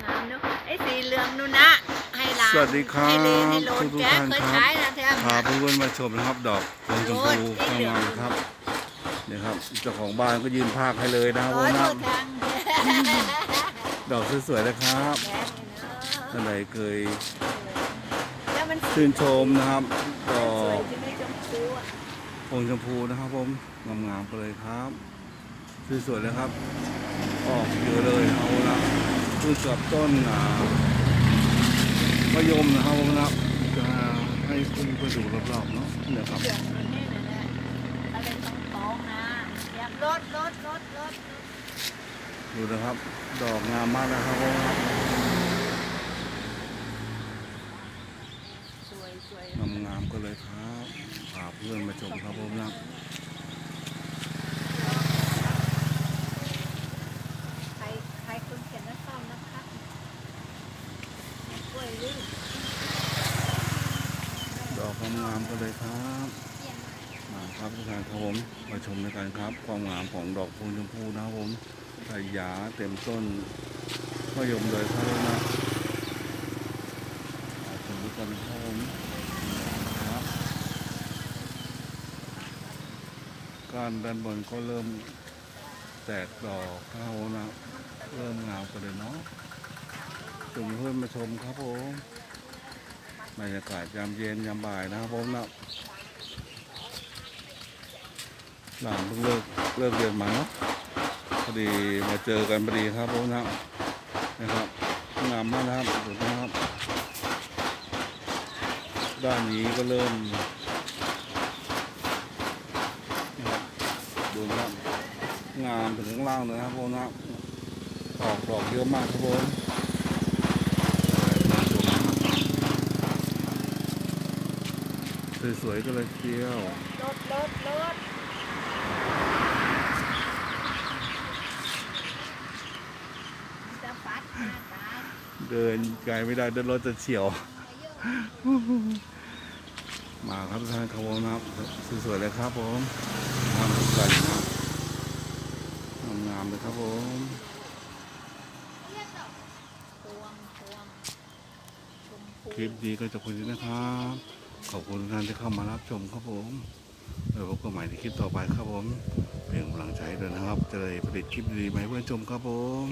งามเนาะไอ้สีเหลืองนู่นนะให้หลานสวัสดีครับให้เลนให้โลนทุกๆแกท่านเคยครับ ขายนะเธอพาเพื่อนๆมาชมนะครับ ดอกพวงชมพูโอ้ยงามๆครับเนี่ยครับเจ้าของบ้านก็ยืนภาคให้เลยนะครับร้อยนะโลครับทางแดอกสวยๆนะครับกนี่ท่านใดเคยแล้วมันชื่นชมนะครับดอสวยกที่ไม่ชมพูอะพวงชมพูนะครับผมงามๆไปเลยครับสวยๆเลยครับ ออกเยอะเลย เอาละขึ้นกับต้นอ่ามะยมนะครับผมนะจะให้คุณไปดูรอบๆเนาะเนี่ยครับเหลืองมันนี่นะเนี่ยอะไรต้องท้องนะอยากรถรถรถรถดูนะครับ ดอกงามมากนะครับผมครับสวยสวยงามๆก็เลยครับพาเพื่อนมาชมครับผมนะ ใครใครคนเขียนนักซ้อมนะครับกล้วยลื่น ดอกงามๆก็เลยครับมาครับทุกท่านครับผมมาชมด้วยกันครับ ความงามของดอกพวงชมพูนะครับผมใส่หยาเต็มต้นมะยมเลยครับนะมาชมด้วยกันครับผมครับก้านด้านบนก็เริ่มแตกดอกเข้านะ เริ่มงามกันเลยเนาะชมเพื่อนมาชมครับผม บรรยากาศยามเย็นยามบ่ายนะครับผมนะหลานเพิ่งเลิกเลิกเรียนมาเนาะพอดีมาเจอกันพอดีครับผมนะนะครับงามมากนะครับดูนะครับ ด้านนี้ก็เริ่มนะครับดูนะครับงามถึงข้างล่างเลยครับผมนะออกดอกเยอะมากครับผม สวยๆก็เลยเที่ยวรถรถรถจะฟัดหน้าตาเดินไกลไม่ได้เดินรถจะเฉียว มาครับทุกท่านครับผมนะครับสวยๆเลยครับผมงามทุกกันครับงามๆเลยครับผมพวงพวงชมพูคลิปนี้ก็จะคุณนะครับ ขอบคุณทุกท่านที่เข้ามารับชมครับผมแล้วพบกันใหม่ในคลิปต่อไปครับผมเพียงกำลังใจด้วยนะครับ จะได้ผลิตคลิปดีๆมาให้เพื่อนชมครับผม